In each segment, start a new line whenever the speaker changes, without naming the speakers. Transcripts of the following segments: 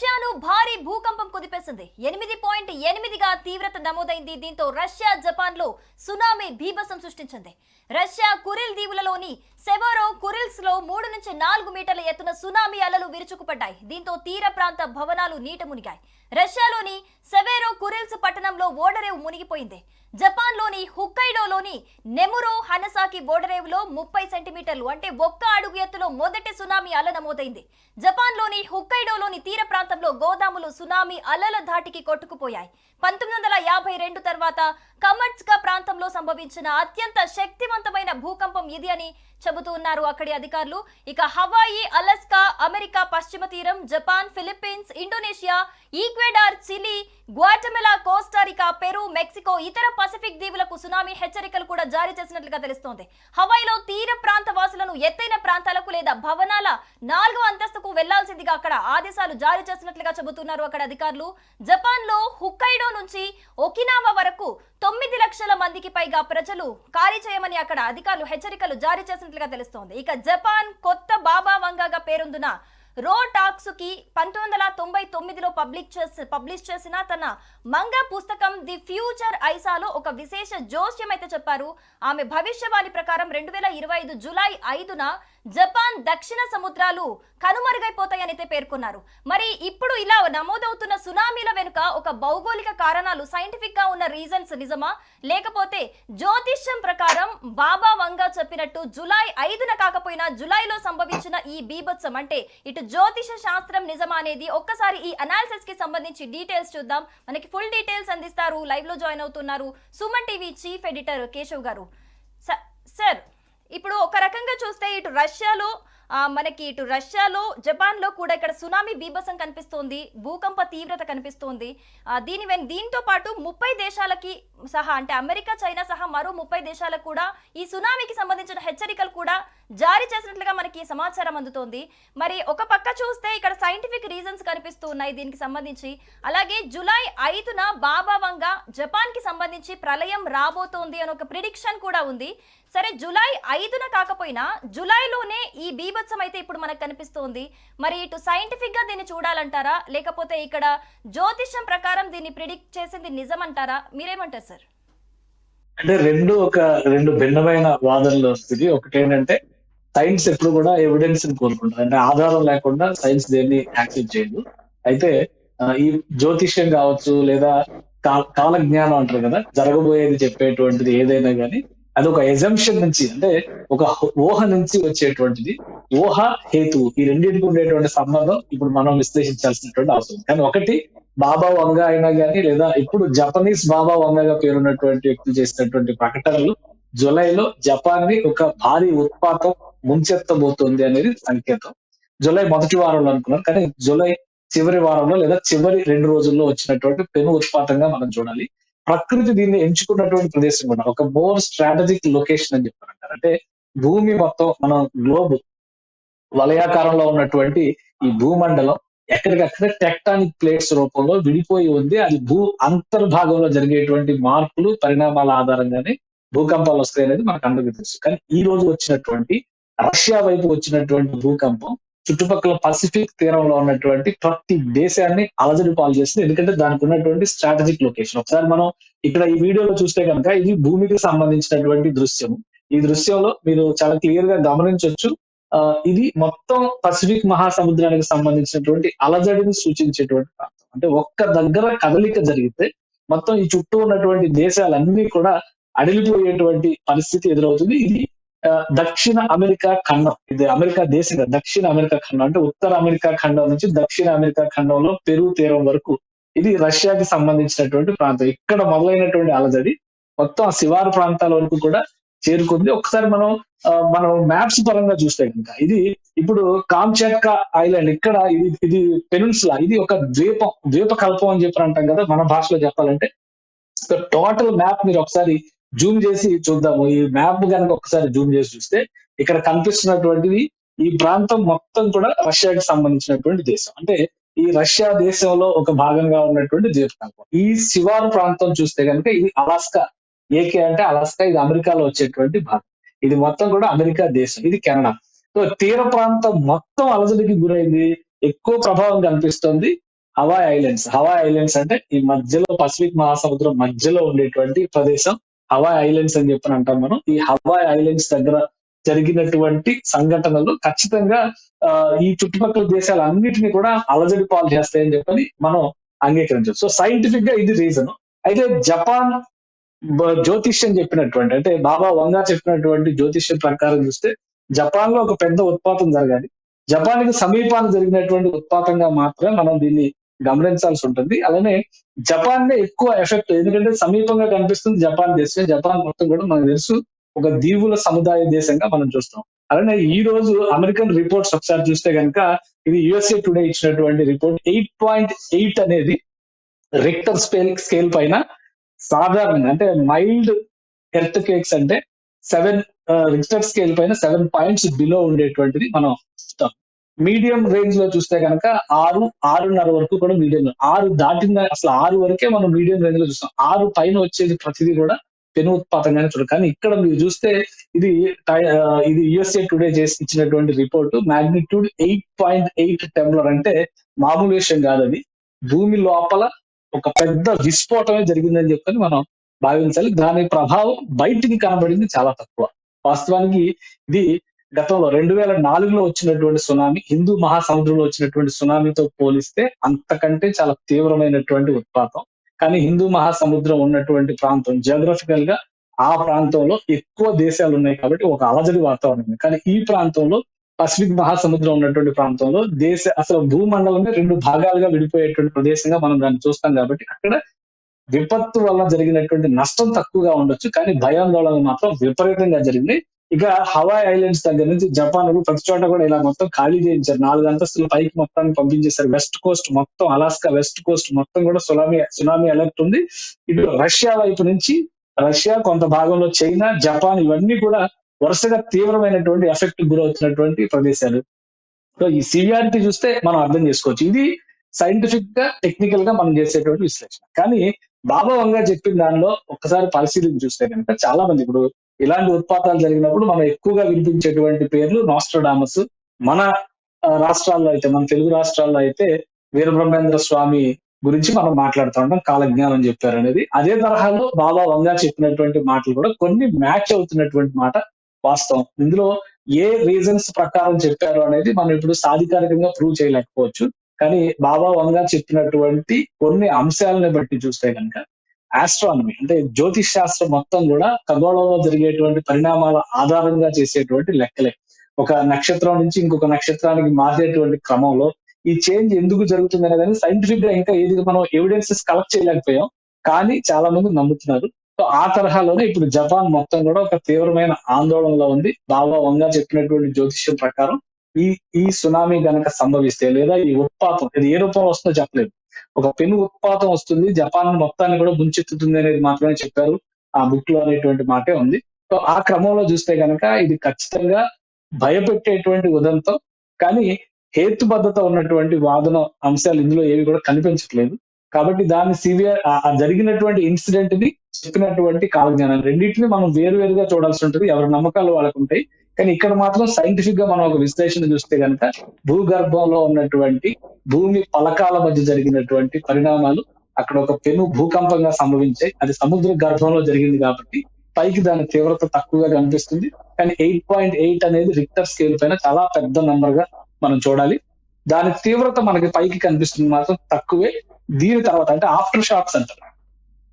రష్యాను భారీ భూకంపం కుదిపేసింది. ఎనిమిది పాయింట్ ఎనిమిదిగా తీవ్రత నమోదైంది. దీంతో రష్యా జపాన్లో సునామీ భీభసం సృష్టించింది. రష్యా కురిల్ దీవులలోని సెవరో కురిల్స్లో మూడు నుంచి నాలుగు మీటర్ల ఎత్తున సునామీ అలలు విరుచుకుపడ్డాయి. దీంతో తీర ప్రాంత భవనాలు నీట మునిగాయి. రష్యాలోని సెవేరో కురిల్స్ పట్టణంలో ఓడరేవు మునిగిపోయింది. జపాన్లోని హుక్కైడోలోని నెమురో హనసాకి ఓడరేవులో ముప్పై సెంటీమీటర్లు అంటే ఒక్క అడుగు ఎత్తులో మొదటి సునామీ అల నమోదైంది. జపాన్లోని హుక్కైడోలోని తీర ప్రాంతంలో గోదాములు సునామీ అలల ధాటికి కొట్టుకుపోయాయి. పంతొమ్మిది వందల యాభై రెండు తర్వాత కమట్స్కా ప్రాంతంలో సంభవించిన అత్యంత శక్తివంతమైన భూకంపం ఇది అని చెబుతూ ఉన్నారు అక్కడి అధికారులు. ఇక హవాయి అలస్కా అమెరికా పశ్చిమ తీరం Japan Philippines Indonesia Ecuador Chile Guatemala Costa Rica Peru Mexico ఇతర పసిఫిక్ దీవులకు సునామీ హెచ్చరికలు కూడా జారీ చేసినట్లుగా తెలుస్తోంది. హవాయిలో తీర ప్రాంత వాసులను ఎత్తైన ప్రాంతాలకు లేదా భవనాల నాలుగో అంతస్తుకు వెళ్ళాల్సిందిగా అక్కడ ఆదేశాలు జారీ చేసినట్లుగా చెబుతున్నారు అక్కడ అధికారులు. జపాన్లో హుక్కైడో నుంచి ఒకినావా వరకు తొమ్మిది లక్షల మందికి పైగా ప్రజలు ఖాళీ చేయమని అక్కడ అధికారులు హెచ్చరికలు జారీ చేసిన చేసినట్లుగా తెలుస్తోంది. ఇక జపాన్ కొత్త బాబా వంగాగా పేరొందిన రో టాక్సుకి పంతొమ్మిది వందల తొంభై తొమ్మిదిలో పబ్లిక్ చేసి పబ్లిష్ చేసిన తన మంగ పుస్తకం ది ఫ్యూచర్ ఐసాలో ఒక విశేష జోస్యం అయితే చెప్పారు. ఆమె భవిష్యవాణి ప్రకారం రెండు వేల ఇరవై ఐదు జులై ఐదున జపాన్ దక్షిణ సముద్రాలు కనుమరుగైపోతాయని అయితే పేర్కొన్నారు. మరి ఇప్పుడు ఇలా నమోదవుతున్న సునామీల వెనుక ఒక భౌగోళిక కారణాలు సైంటిఫిక్గా ఉన్న రీజన్స్ నిజమా? లేకపోతే జ్యోతిష్యం ప్రకారం బాబా వంగా చెప్పినట్టు జులై ఐదున కాకపోయినా జులైలో సంభవించిన ఈ బీభత్సం అంటే ఇటు జ్యోతిష శాస్త్రం నిజమా అనేది ఒక్కసారి ఈ అనాలిసిస్కి సంబంధించి డీటెయిల్స్ చూద్దాం. మనకి ఫుల్ డీటెయిల్స్ అందిస్తారు. లైవ్లో జాయిన్ అవుతున్నారు Suman TV chief editor Keshav గారు. స- సార్ ఇప్పుడు ఒక రకంగా చూస్తే ఇటు రష్యాలో మనకి ఇటు రష్యాలో జపాన్లో కూడా ఇక్కడ సునామీ బీభత్సం కనిపిస్తోంది. భూకంప తీవ్రత కనిపిస్తోంది. దీని దీంతో పాటు ముప్పై దేశాలకి సహా అంటే అమెరికా చైనా సహా మరో ముప్పై దేశాలకు కూడా ఈ సునామీకి సంబంధించిన హెచ్చరికలు కూడా జారీ చేసినట్లుగా మనకి సమాచారం అందుతోంది. మరి ఒక పక్క చూస్తే ఇక్కడ సైంటిఫిక్ రీజన్స్ కనిపిస్తూ ఉన్నాయి దీనికి సంబంధించి. అలాగే జులై ఐదున బాబావంగా జపాన్కి సంబంధించి ప్రళయం రాబోతోంది అని ఒక ప్రిడిక్షన్ కూడా ఉంది. సరే జులై ఐదున కాకపోయినా జులైలోనే ఈ బీభత్సం అయితే ఇప్పుడు మనకు కనిపిస్తోంది. మరి ఇటు సైంటిఫిక్గా దీన్ని చూడాలంటారా? లేకపోతే ఇక్కడ జ్యోతిష్యం ప్రకారం దీన్ని ప్రిడిక్ట్ చేసింది నిజం అంటారా మీరేమంటారు సార్?
అంటే రెండు ఒక రెండు భిన్నమైన వాదనలు వస్తుంది. ఒకటి ఏంటంటే సైన్స్ ఎప్పుడు కూడా ఎవిడెన్స్ని కోరుకుంటారు అంటే ఆధారం లేకుండా సైన్స్ దేన్ని యాక్సెప్ట్ చేయదు. అయితే ఈ జ్యోతిష్యం కావచ్చు లేదా కాల జ్ఞానం అంటారు కదా జరగబోయేది చెప్పేటువంటిది ఏదైనా కానీ అది ఒక ఎజంప్షన్ నుంచి అంటే ఒక ఊహ నుంచి వచ్చేటువంటిది. ఊహ హేతు ఈ రెండింటికి ఉండేటువంటి సంబంధం ఇప్పుడు మనం విశ్లేషించాల్సినటువంటి అవసరం. కానీ ఒకటి బాబా వంగ అయినా కానీ లేదా ఇప్పుడు జపనీస్ బాబా వంగగా పేరున్నటువంటి వ్యక్తులు చేసినటువంటి ప్రకటనలు జులైలో జపాన్ని ఒక భారీ ఉత్పాతం ముంచెత్తబోతోంది అనేది సంకేతం. జులై మొదటి వారంలో అనుకున్నారు కానీ జులై చివరి వారంలో లేదా చివరి రెండు రోజుల్లో వచ్చినటువంటి పెను ఉత్పాతంగా మనం చూడాలి. ప్రకృతి దీన్ని ఎంచుకున్నటువంటి ప్రదేశం కూడా. ఒక మోర్ స్ట్రాటజిక్ లొకేషన్ అని చెప్పారంటారు అంటే భూమి మొత్తం మనం గ్లోబ్ వలయాకారంలో ఉన్నటువంటి ఈ భూమండలం ఎక్కడికక్కడ టెక్టానిక్ ప్లేట్స్ రూపంలో విడిపోయి ఉంది. అది భూ అంతర్భాగంలో జరిగేటువంటి మార్పులు పరిణామాల ఆధారంగానే భూకంపాలు వస్తాయి అనేది మనకు అందరికీ తెలుసు. కానీ ఈ రోజు వచ్చినటువంటి రష్యా వైపు వచ్చినటువంటి భూకంపం చుట్టుపక్కల పసిఫిక్ తీరంలో ఉన్నటువంటి ప్రతి దేశాన్ని అలజడి పాలు చేస్తుంది. ఎందుకంటే దానికి ఉన్నటువంటి స్ట్రాటజిక్ లొకేషన్. ఒకసారి మనం ఇక్కడ ఈ వీడియోలో చూస్తే కనుక ఇది భూమికి సంబంధించినటువంటి దృశ్యం ఈ దృశ్యంలో మీరు చాలా క్లియర్గా గమనించవచ్చు ఆ, ఇది మొత్తం పసిఫిక్ మహాసముద్రానికి సంబంధించినటువంటి అలజడిని సూచించేటువంటి ప్రాంతం. అంటే ఒక్క దగ్గర కదలిక జరిగితే మొత్తం ఈ చుట్టూ ఉన్నటువంటి దేశాలన్నీ కూడా అడిలిపోయేటువంటి పరిస్థితి ఎదురవుతుంది. ఇది దక్షిణ అమెరికా ఖండం ఇది అమెరికా దేశం దక్షిణ అమెరికా ఖండం అంటే ఉత్తర అమెరికా ఖండం నుంచి దక్షిణ అమెరికా ఖండంలో పెరు తీరం వరకు ఇది రష్యాకి సంబంధించినటువంటి ప్రాంతం. ఇక్కడ మొదలైనటువంటి అలజడి మొత్తం ఆ శివారు ప్రాంతాల వరకు కూడా చేరుకుంది. ఒకసారి మనం ఆ, మనం మ్యాప్స్ పరంగా చూస్తే కనుక ఇది ఇప్పుడు కామ్చాట్కా ఐలాండ్ ఇక్కడ ఇది ఇది పెనున్సులా ఇది ఒక ద్వీపం ద్వీప కల్పం అని చెప్పి అంటాం కదా మన భాషలో చెప్పాలంటే. టోటల్ మ్యాప్ మీరు ఒకసారి జూమ్ చేసి చూద్దాము. ఈ మ్యాప్ కనుక ఒకసారి జూమ్ చేసి చూస్తే ఇక్కడ కనిపిస్తున్నటువంటిది ఈ ప్రాంతం మొత్తం కూడా రష్యాకి సంబంధించినటువంటి దేశం. అంటే ఈ రష్యా దేశంలో ఒక భాగంగా ఉన్నటువంటి ద్వీపకల్పం ఈ శివారు ప్రాంతం చూస్తే కనుక ఇది అలాస్కా. ఏకే అంటే అలాస్కా ఇది అమెరికాలో వచ్చేటువంటి భాగం. ఇది మొత్తం కూడా అమెరికా దేశం. ఇది కెనడా. సో తీర ప్రాంతం మొత్తం అలజడికి గురైంది. ఎక్కువ ప్రభావం కనిపిస్తుంది హవాయ్ ఐలాండ్స్. హవాయ్ ఐలాండ్స్ అంటే ఈ మధ్యలో పసిఫిక్ మహాసముద్రం మధ్యలో ఉండేటువంటి ప్రదేశం. హవాయ్ ఐలాండ్స్ అని చెప్పని అంటాం మనం. ఈ హవాయ్ ఐలాండ్స్ దగ్గర జరిగినటువంటి సంఘటనలు ఖచ్చితంగా ఆ, ఈ చుట్టుపక్కల దేశాలన్నిటిని కూడా అలజడి పాలు చేస్తాయని చెప్పని మనం అంగీకరించవచ్చు సో సైంటిఫిక్గా ఇది రీజన్. అయితే జపాన్ జ్యోతిష్యం చెప్పినటువంటి అంటే బాబా వంగా చెప్పినటువంటి జ్యోతిష్యం ప్రకారం చూస్తే జపాన్లో ఒక పెద్ద ఉత్పాతం జరగాలి. జపాన్కి సమీపాన జరిగినటువంటి ఉత్పాతంగా మాత్రమే మనం దీన్ని గమనించాల్సి ఉంటుంది. అలానే జపాన్ నే ఎక్కువ ఎఫెక్ట్ ఎందుకంటే సమీపంగా కనిపిస్తుంది జపాన్ దేశమే. జపాన్ మొత్తం కూడా మనకు తెలుసు ఒక దీవుల సముదాయ దేశంగా మనం చూస్తాం. అలానే ఈ రోజు అమెరికన్ రిపోర్ట్స్ ఒకసారి చూస్తే కనుక ఇది యుఎస్ఏ టుడే ఇచ్చినటువంటి రిపోర్ట్. ఎయిట్ పాయింట్ ఎయిట్ అనేది రిక్టర్ స్కేల్ స్కేల్ పైన సాధారణంగా అంటే మైల్డ్ హెర్త్ కేక్స్ అంటే సెవెన్ రిక్టర్ స్కేల్ పైన సెవెన్ పాయింట్స్ బిలో ఉండేటువంటిది మనం మీడియం రేంజ్లో చూస్తే కనుక ఆరు ఆరున్నర వరకు కూడా మీడియం ఆరు దాటిన అసలు ఆరు వరకే మనం మీడియం రేంజ్లో చూస్తాం. ఆరు పైన వచ్చేది ప్రతిదీ కూడా పెను ఉత్పాతంగానే చూడ కానీ ఇక్కడ మీరు చూస్తే ఇది ఇది యుఎస్ఏ టుడే చేసి ఇచ్చినటువంటి report magnitude eight point eight temblor అంటే మామూలు విషయం కాదు అది. భూమి లోపల ఒక పెద్ద విస్ఫోటమే జరిగిందని చెప్పని మనం భావించాలి. దాని ప్రభావం బయటికి కనబడింది చాలా తక్కువ. వాస్తవానికి ఇది గతంలో రెండు వేల నాలుగులో వచ్చినటువంటి సునామీ హిందూ మహాసముద్రంలో వచ్చినటువంటి సునామీతో పోలిస్తే అంతకంటే చాలా తీవ్రమైనటువంటి ఉత్పాతం. కానీ హిందూ మహాసముద్రం ఉన్నటువంటి ప్రాంతం జియోగ్రఫికల్గా ఆ ప్రాంతంలో ఎక్కువ దేశాలు ఉన్నాయి కాబట్టి ఒక అలజడి వాతావరణం ఉంది కానీ ఈ ప్రాంతంలో పసిఫిక్ మహాసముద్రం ఉన్నటువంటి ప్రాంతంలో దేశ అసలు భూమండలమే రెండు భాగాలుగా విడిపోయేటువంటి ప్రదేశంగా మనం దాన్ని చూస్తాం కాబట్టి అక్కడ విపత్తు వల్ల జరిగినటువంటి నష్టం తక్కువగా ఉండొచ్చు. కానీ భయాందోళన మాత్రం విపరీతంగా జరిగింది ఇక హవాయ్ ఐలాండ్స్ దగ్గర నుంచి జపాన్ ప్రతి చోట కూడా ఇలా మొత్తం ఖాళీ చేయించారు. నాలుగు అంతస్తుల పైకి మొత్తాన్ని పంపించేశారు. వెస్ట్ కోస్ట్ మొత్తం అలాస్కా వెస్ట్ కోస్ట్ మొత్తం కూడా సునామీ సునామీ అలర్ట్ ఉంది. ఇటు రష్యా వైపు నుంచి రష్యా కొంత భాగంలో చైనా జపాన్ ఇవన్నీ కూడా వరుసగా తీవ్రమైనటువంటి ఎఫెక్ట్ గురవుతున్నటువంటి ప్రదేశాలు. సో ఈ సివియారిటీ చూస్తే మనం అర్థం చేసుకోవచ్చు. ఇది సైంటిఫిక్గా టెక్నికల్గా మనం చేసేటువంటి విశ్లేషణ. కానీ బాబా వంగా చెప్పిన దానిలో ఒక్కసారి పరిశీలించి చూస్తే కనుక చాలా మంది ఇప్పుడు ఇలాంటి ఉత్పాతాలు జరిగినప్పుడు మనం ఎక్కువగా వినిపించేటువంటి పేర్లు నాస్ట్రడామస్. మన రాష్ట్రాల్లో అయితే మన తెలుగు రాష్ట్రాల్లో అయితే వీరబ్రహ్మేంద్ర స్వామి గురించి మనం మాట్లాడుతూ ఉంటాం కాలజ్ఞానం చెప్పారు అనేది అదే తరహాలో బాబా వంగా చెప్పినటువంటి మాటలు కూడా కొన్ని మ్యాచ్ అవుతున్నటువంటి మాట వాస్తవం. ఇందులో ఏ రీజన్స్ ప్రకారం చెప్పారు అనేది మనం ఇప్పుడు సాధికారికంగా ప్రూవ్ చేయలేకపోవచ్చు. కానీ బాబా వంగా చెప్పినటువంటి కొన్ని అంశాలను బట్టి చూస్తే కనుక ఆస్ట్రానమీ అంటే జ్యోతిష్ శాస్త్రం మొత్తం కూడా ఖగోళంలో జరిగేటువంటి పరిణామాల ఆధారంగా చేసేటువంటి లెక్కలే. ఒక నక్షత్రం నుంచి ఇంకొక నక్షత్రానికి మారేటువంటి క్రమంలో ఈ చేంజ్ ఎందుకు జరుగుతుంది అనేది సైంటిఫిక్గా ఇంకా ఏది మనం ఎవిడెన్సెస్ కలెక్ట్ చేయలేకపోయాం. కానీ చాలా మంది నమ్ముతున్నారు. సో ఆ తరహాలోనే ఇప్పుడు జపాన్ మొత్తం కూడా ఒక తీవ్రమైన ఆందోళనలో ఉంది. బాబా వంగా చెప్పినటువంటి జ్యోతిష్యం ప్రకారం ఈ ఈ సునామీ గనక సంభవిస్తే లేదా ఈ ఉత్పాతం ఇది ఏ రూపంలో వస్తుందో చెప్పలేదు. ఒక పెను ఉత్పాతం వస్తుంది. జపాన్ మొత్తాన్ని కూడా ముంచెత్తుతుంది అనేది మాత్రమే చెప్పారు. ఆ బుక్లో అనేటువంటి మాటే ఉంది. సో ఆ క్రమంలో చూస్తే కనుక ఇది ఖచ్చితంగా భయపెట్టేటువంటి ఉదంతం. కానీ హేతుబద్ధత ఉన్నటువంటి వాదన అంశాలు ఇందులో ఏవి కూడా కనిపించట్లేదు. కాబట్టి దాన్ని సివియర్ జరిగినటువంటి ఇన్సిడెంట్ని చెప్పినటువంటి కాలజ్ఞానం. రెండింటిని మనం వేరు వేరుగా చూడాల్సి ఉంటుంది. ఎవరి నమ్మకాలు వాళ్ళకు ఉంటాయి కానీ ఇక్కడ మాత్రం సైంటిఫిక్గా మనం ఒక విశ్లేషణ చూస్తే కనుక భూగర్భంలో ఉన్నటువంటి భూమి పలకాల మధ్య జరిగినటువంటి పరిణామాలు అక్కడ ఒక పెను భూకంపంగా సంభవించాయి అది సముద్ర గర్భంలో జరిగింది కాబట్టి పైకి దాని తీవ్రత తక్కువగా కనిపిస్తుంది. కానీ ఎయిట్ పాయింట్ ఎయిట్ అనేది రిక్టర్ స్కేల్ పైన చాలా పెద్ద నంబర్గా మనం చూడాలి. దాని తీవ్రత మనకి పైకి కనిపిస్తుంది మాత్రం తక్కువే. దీని తర్వాత అంటే ఆఫ్టర్ షాక్స్ అంటారు.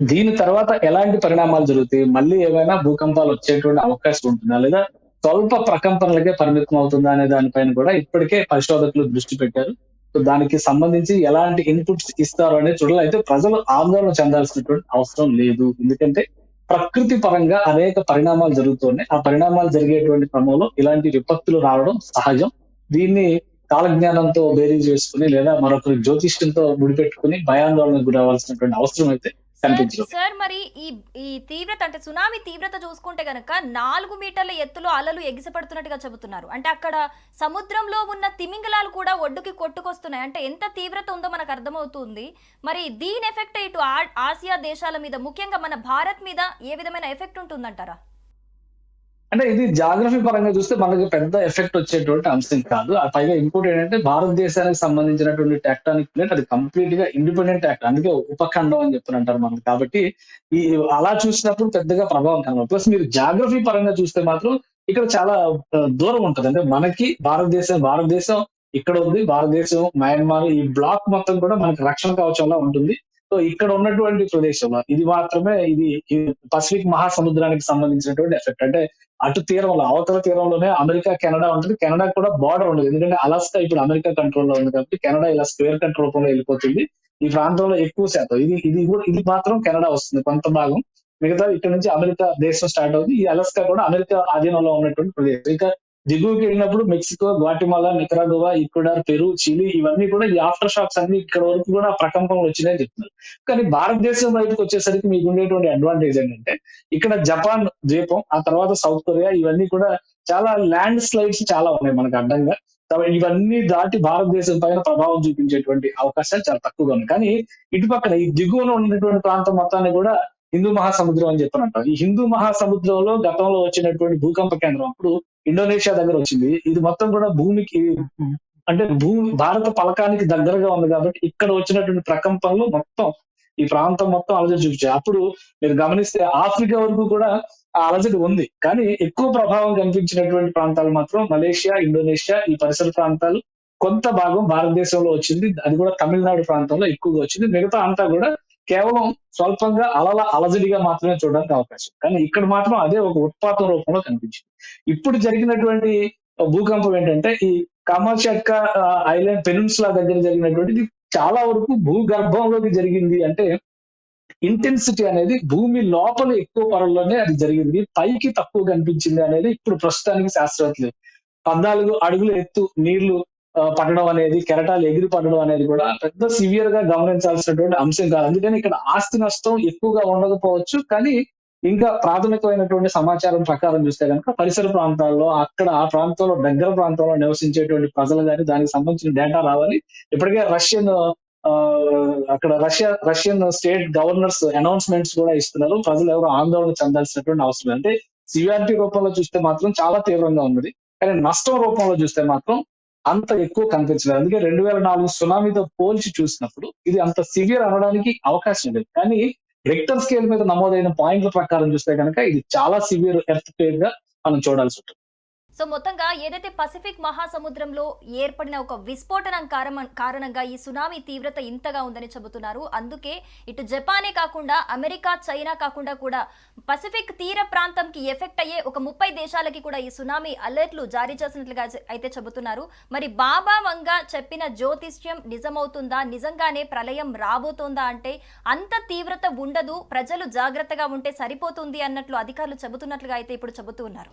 దీని తర్వాత ఎలాంటి పరిణామాలు జరుగుతాయి? మళ్ళీ ఏమైనా భూకంపాలు వచ్చేటువంటి అవకాశం ఉంటుందా? లేదా స్వల్ప ప్రకంపనలకే పరిమితం అవుతుందా అనే దానిపైన కూడా ఇప్పటికే పరిశోధకులు దృష్టి పెట్టారు. సో దానికి సంబంధించి ఎలాంటి ఇన్పుట్స్ ఇస్తారు అనే చూడాలి. అయితే ప్రజలు ఆందోళన చెందాల్సినటువంటి అవసరం లేదు. ఎందుకంటే ప్రకృతి పరంగా అనేక పరిణామాలు జరుగుతున్నాయి. ఆ పరిణామాలు జరిగేటువంటి క్రమంలో ఇలాంటి విపత్తులు రావడం సహజం. దీన్ని కాలజ్ఞానంతో బేరీ చేసుకుని లేదా మరొకరి జ్యోతిష్యంతో ముడిపెట్టుకుని భయాందోళనకు గురవలసినటువంటి అవసరం అయితే
సార్ మరి ఈ ఈ తీవ్రత అంటే సునామీ తీవ్రత చూసుకుంటే గనక నాలుగు మీటర్ల ఎత్తులో అలలు ఎగిసిపడుతున్నట్టుగా చెబుతున్నారు. అంటే అక్కడ సముద్రంలో ఉన్న తిమింగలాలు కూడా ఒడ్డుకి కొట్టుకొస్తున్నాయి. అంటే ఎంత తీవ్రత ఉందో మనకు అర్థమవుతుంది. మరి దీని ఎఫెక్ట్ ఇటు ఆసియా దేశాల మీద ముఖ్యంగా మన భారత్ మీద ఏ విధమైన ఎఫెక్ట్ ఉంటుందంటారా?
అంటే ఇది జాగ్రఫీ పరంగా చూస్తే మనకి పెద్ద ఎఫెక్ట్ వచ్చేటువంటి అంశం కాదు. ఆ పైగా ఇంకోటి ఏంటంటే భారతదేశానికి సంబంధించినటువంటి టెక్టానిక్ ప్లేట్ అది కంప్లీట్గా ఇండిపెండెంట్ యాక్ట్ అందుకే ఉపఖండం అని చెప్పి అంటారు మనం కాబట్టి ఈ అలా చూసినప్పుడు పెద్దగా ప్రభావం కనబడదు ప్లస్ మీరు జాగ్రఫీ పరంగా చూస్తే మాత్రం ఇక్కడ చాలా దూరం ఉంటది. అంటే మనకి భారతదేశం భారతదేశం ఇక్కడ ఉంది భారతదేశం మయన్మార్ ఈ బ్లాక్ మొత్తం కూడా మనకి రక్షణ కవచంలా ఉంటుంది. సో ఇక్కడ ఉన్నటువంటి ప్రదేశంలో ఇది మాత్రమే ఇది పసిఫిక్ మహాసముద్రానికి సంబంధించినటువంటి ఎఫెక్ట్ అంటే అటు తీరంలో అవతల తీరంలోనే అమెరికా కెనడా ఉంటుంది. కెనడా కూడా బార్డర్ ఉండదు. ఎందుకంటే అలాస్కా ఇప్పుడు అమెరికా కంట్రోల్లో ఉంది కాబట్టి కెనడా ఇలా స్క్వేర్ కట్ రూపంలో వెళ్ళిపోతుంది. ఈ ప్రాంతంలో ఎక్కువ శాతం ఇది ఇది కూడా ఇది మాత్రం కెనడా వస్తుంది కొంత భాగం. మిగతా ఇక్కడ నుంచి అమెరికా దేశం స్టార్ట్ అవుతుంది. ఈ అలాస్కా కూడా అమెరికా ఆధీనంలో ఉన్నటువంటి ప్రదేశం. ఇక దిగువకి వెళ్ళినప్పుడు Mexico Guatemala Nicaragua Ecuador Peru Chile ఇవన్నీ కూడా ఈ ఆఫ్టర్ షాక్స్ అన్ని ఇక్కడ వరకు కూడా ప్రకంపనలు వచ్చినాయని చెప్తున్నారు. కానీ భారతదేశం బయటకు వచ్చేసరికి మీకు ఉండేటువంటి అడ్వాంటేజ్ ఏంటంటే ఇక్కడ జపాన్ ద్వీపం ఆ తర్వాత సౌత్ కొరియా ఇవన్నీ కూడా చాలా ల్యాండ్ స్లైడ్స్ చాలా ఉన్నాయి మనకు అడ్డంగా. ఇవన్నీ దాటి భారతదేశం పైన ప్రభావం చూపించేటువంటి అవకాశాలు చాలా తక్కువగా ఉన్నాయి. కానీ ఇటుపక్కన ఈ దిగువన ఉన్నటువంటి ప్రాంతం మొత్తాన్ని కూడా హిందూ మహాసముద్రం అని చెప్పని అంటారు ఈ హిందూ మహాసముద్రంలో గతంలో వచ్చినటువంటి భూకంప కేంద్రం అప్పుడు ఇండోనేషియా దగ్గర వచ్చింది. ఇది మొత్తం కూడా భూమికి అంటే భూమి భారత పలకానికి దగ్గరగా ఉంది కాబట్టి ఇక్కడ వచ్చినటువంటి ప్రకంపనలు మొత్తం ఈ ప్రాంతం మొత్తం అలజడి చూపించాయి. అప్పుడు మీరు గమనిస్తే ఆఫ్రికా వరకు కూడా ఆ అలజడి ఉంది. కానీ ఎక్కువ ప్రభావం కనిపించినటువంటి ప్రాంతాలు మాత్రం మలేషియా ఇండోనేషియా ఈ పరిసర ప్రాంతాలు కొంత భాగం భారతదేశంలో వచ్చింది. అది కూడా తమిళనాడు ప్రాంతంలో ఎక్కువగా వచ్చింది. మిగతా అంతా కూడా కేవలం స్వల్పంగా అలల అలజడిగా మాత్రమే చూడడానికి అవకాశం. కానీ ఇక్కడ మాత్రం అదే ఒక ఉత్పాతం రూపంలో కనిపించింది. ఇప్పుడు జరిగినటువంటి భూకంపం ఏంటంటే ఈ కామాచక్క ఐలాండ్ పెనిన్సులా దగ్గర జరిగినటువంటిది చాలా వరకు భూగర్భంలోకి జరిగింది అంటే ఇంటెన్సిటీ అనేది భూమి లోపల ఎక్కువ పొరల్లోనే అది జరిగింది. పైకి తక్కువ కనిపించింది అనేది ఇప్పుడు ప్రస్తుతానికి శాస్త్రవేత్తలు పద్నాలుగు అడుగుల ఎత్తు నీళ్ళు పట్టడం పడడం అనేది కెరటాలు ఎగిరి పడడం అనేది కూడా పెద్ద సివియర్గా గమనించాల్సినటువంటి అంశం కాదు. అందుకని ఇక్కడ ఆస్తి నష్టం ఎక్కువగా ఉండకపోవచ్చు కానీ ఇంకా ప్రాథమికమైనటువంటి సమాచారం ప్రకారం చూస్తే కనుక పరిసర ప్రాంతాల్లో అక్కడ ఆ ప్రాంతంలో దగ్గర ప్రాంతంలో నివసించేటువంటి ప్రజలు కానీ దానికి సంబంధించిన డేటా రావాలి. ఇప్పటికే రష్యన్ ఆ, అక్కడ Russia Russian state governors announcements కూడా ఇస్తున్నారు. ప్రజలు ఎవరు ఆందోళన చెందాల్సినటువంటి అవసరం అంటే సివిఆర్టీ రూపంలో చూస్తే మాత్రం చాలా తీవ్రంగా ఉన్నది. కానీ నష్టం రూపంలో చూస్తే మాత్రం అంత ఎక్కువ కనిపించలేదు. అందుకే రెండు వేల నాలుగు సునామీతో పోల్చి చూసినప్పుడు ఇది అంత సివియర్ అనడానికి అవకాశం లేదు. కానీ రెక్టర్ స్కేల్ మీద నమోదైన పాయింట్ల ప్రకారం చూస్తే కనుక ఇది చాలా సివియర్ ఎర్త్గా మనం చూడాల్సి ఉంటుంది.
సో మొత్తంగా ఏదైతే పసిఫిక్ మహాసముద్రంలో ఏర్పడిన ఒక విస్ఫోటనం కారణం కారణంగా ఈ సునామీ తీవ్రత ఇంతగా ఉందని చెబుతున్నారు. అందుకే ఇటు జపానే కాకుండా అమెరికా చైనా కాకుండా కూడా పసిఫిక్ తీర ప్రాంతంకి ఎఫెక్ట్ అయ్యే ఒక ముప్పై దేశాలకి కూడా ఈ సునామీ అలర్ట్లు జారీ చేసినట్లుగా అయితే చెబుతున్నారు. మరి బాబా వంగ చెప్పిన జ్యోతిష్యం నిజమవుతుందా? నిజంగానే ప్రళయం రాబోతోందా అంటే అంత తీవ్రత ఉండదు. ప్రజలు జాగ్రత్తగా ఉంటే సరిపోతుంది అన్నట్లు అధికారులు చెబుతున్నట్లుగా అయితే ఇప్పుడు చెబుతున్నారు